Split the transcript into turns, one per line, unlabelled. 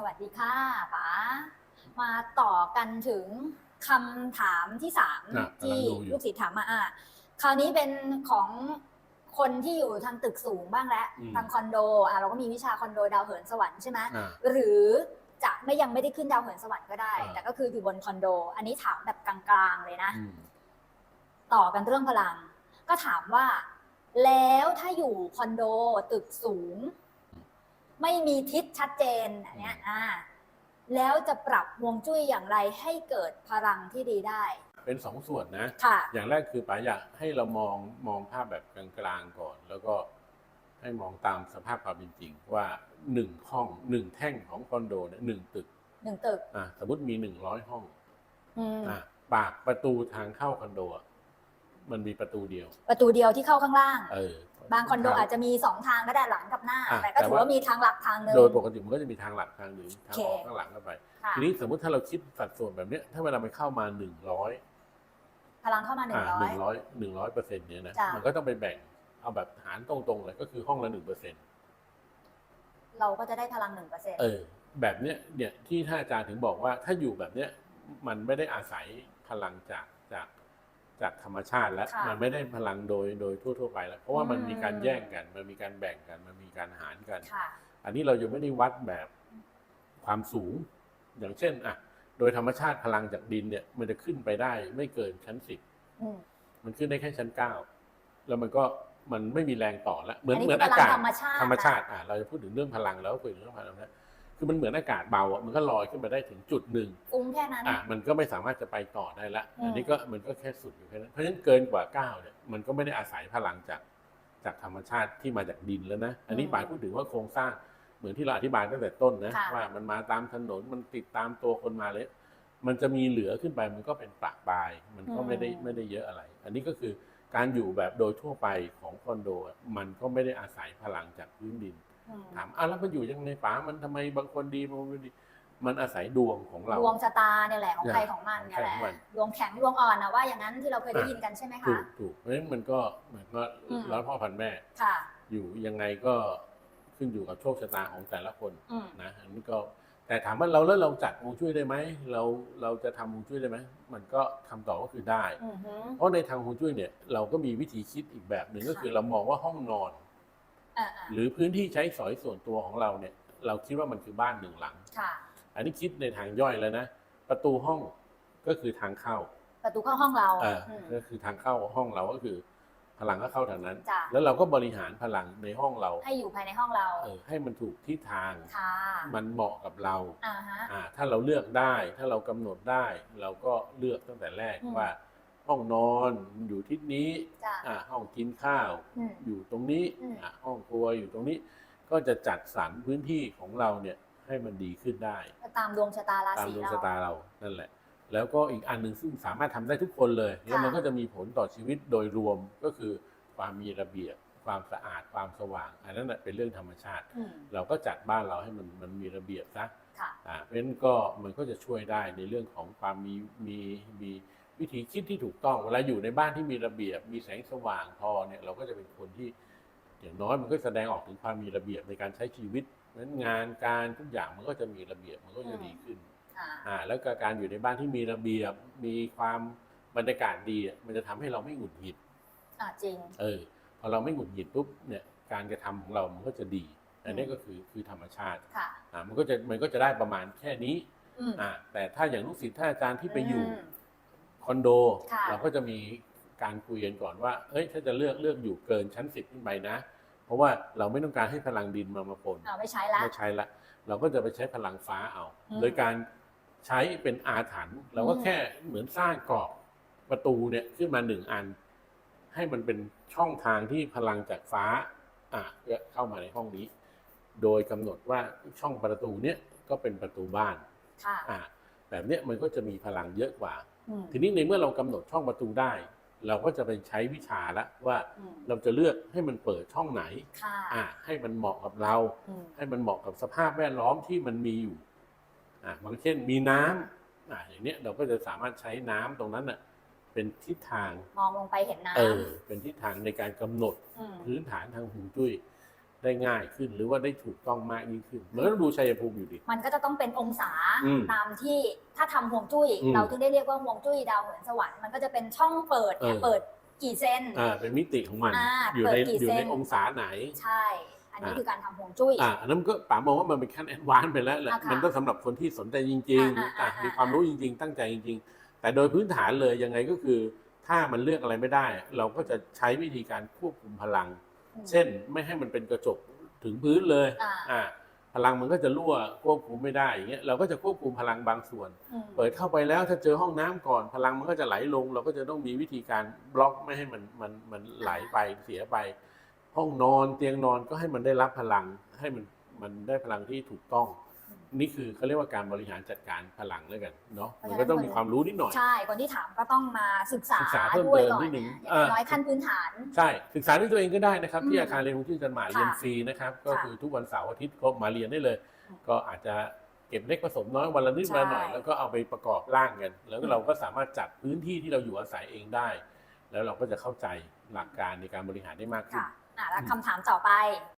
สวัสดีค่ะป๋ามาต่อกันถึงคำถามที่สาม
อะ
ที่
กำลังดูอยู่
ลูกศิษย์ถามมาอะคราวนี้เป็นของคนที่อยู่ทางตึกสูงบ้างแล้ว
อืม
ทางคอนโดอะเราก็มีวิชาคอนโดดาวเหินสวรรค์ใช่ไหม
อ่า
หรือจะไม่ยังไม่ได้ขึ้นดาวเหินสวรรค์ก็ได้
อ่า
แต่ก็คืออยู่บนคอนโด อันนี้ถามแบบกลางๆเลยนะ
อืม
ต่อกันเรื่องพลัง ก็ถามว่า แล้วถ้าอยู่คอนโดตึกสูง ไม่มีทิศชัดเจนอันเนี้ยอ่าแล้วจะปรับฮวงจุ้ยอย่างไรให้เกิดพลังที่ดีได้
เป็นสองส่วนนะ
ค่ะ
อย่างแรกคือป๋าอยากให้เรามองมองภาพแบบกลางๆก่อน แล้วก็ให้มองตามสภาพความเป็นจริง ว่าหนึ่งห้องหนึ่งแท่งของคอนโดเนี่ยหนึ่งตึก
หนึ่งตึก
อะสมมติมีหนึ่งร้อยห้อง
อืม
อะปากประตูทางเข้าคอนโดอะ มันมีประตูเดียว
ประตูเดียวที่เข้าข้างล่าง
เออ
บางคอนโดอาจจะมีสองทางก็ได้หลังกับหน้า
อะ
แต่ก็
แต่
ถือ
ว่า
ว่ามีทางหลักทางหนึ่ง
โดยปกติมันก็จะมีทางหลักทางหนึ่งทางออก
โอเค
ข้างหลังเข้าไป
ค่ะ
ทีนี้สมมติถ้าเราคิดสัดส่วนแบบเนี้ยถ้าเวลามันเข้ามาหนึ่งร้อย
พลังเข้ามาหนึ่
อ่าง
ร้อ
หนึ่
ย
งร้อยหนึ่งร้อยเปอร์เซ็นต์เนี่ยนะ
จ้ะ
มันก็ต้องไปแบ่งเอาแบบหารตรงๆเลยก็คือห้องละหนึ่งเปอร์เซ็นต์
เราก็จะได้พลังหนึ่งเปอร์เซ็นต์
เออ แบบเนี้ยเนี่ยที่ท่านอาจารย์ถึงบอกว่าถ้าอยู่แบบเนี้ยมันไม่ได้อาศัยพลังจาก จากจากธรรมชาติแล้ว
ค่ะ
มันไม่ได้พลังโดยโดยทั่วๆไปแล้ว เพราะว่ามัน
อืม
มีการแย่งกัน มันมีการแบ่งกัน มันมีการหารกัน
ค่ะ
อันนี้เรายังไม่ได้วัดแบบความสูง อย่างเช่นอะโดยธรรมชาติพลังจากดินเนี่ย มันจะขึ้นไปได้ไม่เกินชั้นสิบ
อืม
มันขึ้นได้แค่ชั้นเก้าแล้วมันก็มันไม่มีแรงต่อแล้วเหมือน
อันนี้
เหมือน
คือพ
อา
ลัง
กาศ
ธรรมชาติ
ธรรมชาติ
นะ
อะเราจะพูดถึงเรื่องพลังแล้วก็คุยถึงเรื่องพลังนะ คือมันเหมือนอากาศเบาอะมันก็ลอยขึ้นไปได้ถึงจุดหนึ่ง
ฟุ้งแค่นั้น
อะมันก็ไม่สามารถจะไปต่อได้ละ
อืม
อันนี้ก็มันก็แค่สุดอยู่แค่นั้นเพราะฉะนั้นเกินกว่าเก้าเนี่ยมันก็ไม่ได้อาศัยพลังจากจากธรรมชาติที่มาจากดินแล้วนะอันนี้
อืม
ปายพูดถึงว่าโครงสร้างเหมือนที่เราอธิบายตั้งแต่ต้นนะ
ค่ะ
ว่ามันมาตามถนนมันติดตามตัวคนมาเลย มันจะมีเหลือขึ้นไปมันก็เป็นปะปลาย มันก็ไม่ได้ไม่ได้เยอะอะไร อันนี้ก็คือการอยู่แบบโดยทั่วไปของคอนโดอะมันก็ไม่ได้อาศัยพลังจากพื้นดิน
อืม
ถามอะแล้วมันอยู่ยังไงป๋ามันทำไมบางคนดีบางคนไม่ดี มันอาศัยดวงของเรา
ดวงชะตาเนี่ยแหละของใครของมันเนี่ยแหละ
ของใครของมัน
ดวงแข็งดวงอ่อนนะว่าอย่างนั้นที่เราเคยได้ยินกันใช่ไหม
ถู
คะ
กถูกเพราะฉะนั้นมันก็เหมือนก็
อืม
แล้วพ่อพันธุ์แม่
ค่ะ
อยู่ยังไงก็ขึ้นอยู่กับโชคชะตาของแต่ละคน
อืม
นะอันนี้ก็แต่ถามว่าเราแล้วเราจัดฮวงจุ้ยได้ไหมเราเราจะทำฮวงจุ้ยได้ไหมมันก็คำตอบก็คือได้
อือหือ
เพราะในทางฮวงจุ้ยเนี่ย เราก็มีวิธีคิดอีกแบบหนึ่งก็
ค่ะ
คือเรามองว่าห้องนอน
อ่า
หรือพื้นที่ใช้สอยส่วนตัวของเราเนี่ย เราคิดว่ามันคือบ้านหนึ่งหลัง
ๆค่ะ
อันนี้คิดในทางย่อยแล้วนะ ประตูห้องก็คือทางเข้า
ประตูเข้าห้องเรา
อ่า
อืม
ก็คือทางเข้าห้องเราก็คือ พลังก็เข้าทางนั้น
จ้ะ
แล้วเราก็บริหารพลังในห้องเรา
ให้อยู่ภายในห้องเรา
เออให้มันถูกที่ทาง
ค่ะ
มันเหมาะกับเรา
อ่าฮะ
อ่าถ้าเราเลือกได้ถ้าเรากำหนดได้ เราก็เลือกตั้งแต่แรก
อืม
ว่า ห้องนอนอยู่ทิศนี้
จ้ะ
อ่าห้องกินข้าว
อืม
อยู่ตรงนี้
อืม
อ่าห้องครัวอยู่ตรงนี้ ก็จะจัดสรรพื้นที่ของเราเนี่ยให้มันดีขึ้นได้
ก็ตามดวงชะตารา
ตาม
ศี
ดวง
เรา
ชะตาเรานั่นแหละ แล้วก็อีกอันหนึ่งซึ่งสามารถทำได้ทุกคนเลย แล้วมันก็จะมีผลต่อชีวิตโดยรวมก็คือความมีระเบียบ ความสะอาดความสว่าง อันนั้นนะเป็นเรื่องธรรมชาติ
อืม
เราก็จัดบ้านเราให้มันมันมีระเบียบซะ
ค่ะ
อ่าเพราะฉะนั้นก็มันก็จะช่วยได้ในเรื่องของความมีมีมี วิธีคิดที่ถูกต้องเวลาอยู่ในบ้านที่มีระเบียบ มีแสงสว่างพอเนี่ยเราก็จะเป็นคนที่อย่างน้อยมันก็แสดงออกถึงความมีระเบียบในการใช้ชีวิตเพราะฉะนั้นงานการทุกอย่างมันก็จะมีระเบียบมันก็จะดีขึ้น
อ่า
อ่าแล้วก็การอยู่ในบ้านที่มีระเบียบ มีความบรรยากาศดีอะมันจะทำให้เราไม่หงุดหงิด
อ่าจริง
เออพอเราไม่หงุดหงิดปุ๊บเนี่ยการกระทำของเรามันก็จะดี อันนี้ก็คือคือธรรมชาติ
ค่ะ
อ่ามันก็จะมันก็จะได้ประมาณแค่นี้
อืม
อ่าแต่ถ้าอย่างลูกศิษย์ท่านอาจารย์ที่ไปอยู่
ม
ค อนโด
ค่ะ
เราก็จะมีการคุยกันก่อนว่า เอ้ย ถ้าจะเลือกเลือกอยู่เกินชั้นสิบขึ้นไปนะ เพราะว่าเราไม่ต้องการให้พลังดินมามาปน
เอาไม่ใช้ละ
ไม่ใช้ละ เราก็จะไปใช้พลังฟ้าเอา
อืม
โดยการใช้เป็นอาถรรพ์เราก็
อืม
แค่เหมือนสร้างกรอบประตูเนี่ยขึ้นมาหนึ่งอัน ให้มันเป็นช่องทางที่พลังจากฟ้าอะเข้ามาในห้องนี้ โดยกำหนดว่าช่องประตูเนี่ยก็เป็นประตูบ้าน
ค่ะ
อะแบบเนี้ยมันก็จะมีพลังเยอะกว่า
อืม
ทีนี้ในเมื่อเรากำหนดช่องประตูได้ เราก็จะไปใช้วิชาละว่า
อืม
เราจะเลือกให้มันเปิดช่องไหน
ค่ะ
อะให้มันเหมาะกับเรา
อืม
ให้มันเหมาะกับสภาพแวดล้อมที่มันมีอยู่อะบางเช่นมีน้ำอะอย่างเนี้ยเราก็จะสามารถใช้น้ำตรงนั้นน่ะเป็นทิศทาง
มองลงไปเห็นน้ำ
เออเป็นทิศทางในการกำหนด
ม
พื้นฐานทางหูจุ้ย ได้ง่ายขึ้น หรือว่าได้ถูกต้องมากยิ่งขึ้นมันก็ต้องดูชัยภูมิอยู่ดี
มันก็จะต้องเป็นองศา
อืม
ตามที่ถ้าทำห่วงจุ้ย
อืม
เราถึงได้เรียกว่าห่วงจุ้ยดาวเหินสวรรค์มันก็จะเป็นช่องเปิดเนี่ย
เออ
เปิดกี่เซน
อ่าเป็นมิติของมัน
อ่า
อยู่
เปิ
ใน
ดกี่
อยู่ใน
เซน
องศาไหน
ใช่ อันนี้
อ่า
คือการทำห่วงจุ้ย
อ่าอันนั้นก็ป๋ามองว่ามันเป็นขั้นแอดวานซ์ไปแล้วแหละ
อะค่ะ
มันต้องสำหรับคนที่สนใจจริง
อ่า
ๆ
อ่า
อะ
อ่ามี
มีความรู้จริง ๆ ตั้งใจจริง ๆ แต่โดยพื้นฐานเลยยังไงก็คือ ถ้ามันเลือกอะไรไม่ได้ เราก็จะใช้วิธีการควบคุมพลัง
อืม
เช่นไม่ให้มันเป็นกระจกถึงพื้นเลย
อ่า
อ่าพลังมันก็จะรั่วควบคุมไม่ได้อย่างเงี้ยเราก็จะควบคุมพลังบางส่วน
อืม
เปิดเข้าไปแล้วถ้าเจอห้องน้ำก่อน พลังมันก็จะไหลลง เราก็จะต้องมีวิธีการบล็อกไม่ให้มันมันมันไหลไปเสียไป ห้องนอนเตียงนอนก็ให้มันได้รับพลังให้มันมันได้พลังที่ถูกต้อง นี่คือเขาเรียกว่าการบริหารจัดการพลังแล้วกันเนาะมันก็ต้องมีความรู้นิดหน่อย
ใช่คนที่ถามก็ต้องมาศึกษา
ศึกษาเพิ่ม
ด้วย
เติม
ก่อน
นิดนึง
อย่าง
เออ
น้อยขั้นพื้นฐาน
ใช่ศึกษาด้วยตัวเองก็ได้นะครับ ที่
อืม
อาคารเรียนของชื่อจันหมา
ค่ะ
เรียนฟรีนะครับ ก็
ค่ะ
คือทุกวันเสาร์อาทิตย์ก็มาเรียนได้เลย
อืม
ก็อาจจะเก็บเล็กผสมน้อยวันละนิด
ใช่
วันละหน่อยแล้วก็เอาไปประกอบร่างกัน แล้วก็เราก็สามารถจัดพื้นที่ที่เราอยู่อาศัยเองได้ แล้วเราก็จะเข้าใจหลักการในการบริหารได้มากขึ้น
ค่ะอะแล้วคำถามต่อไป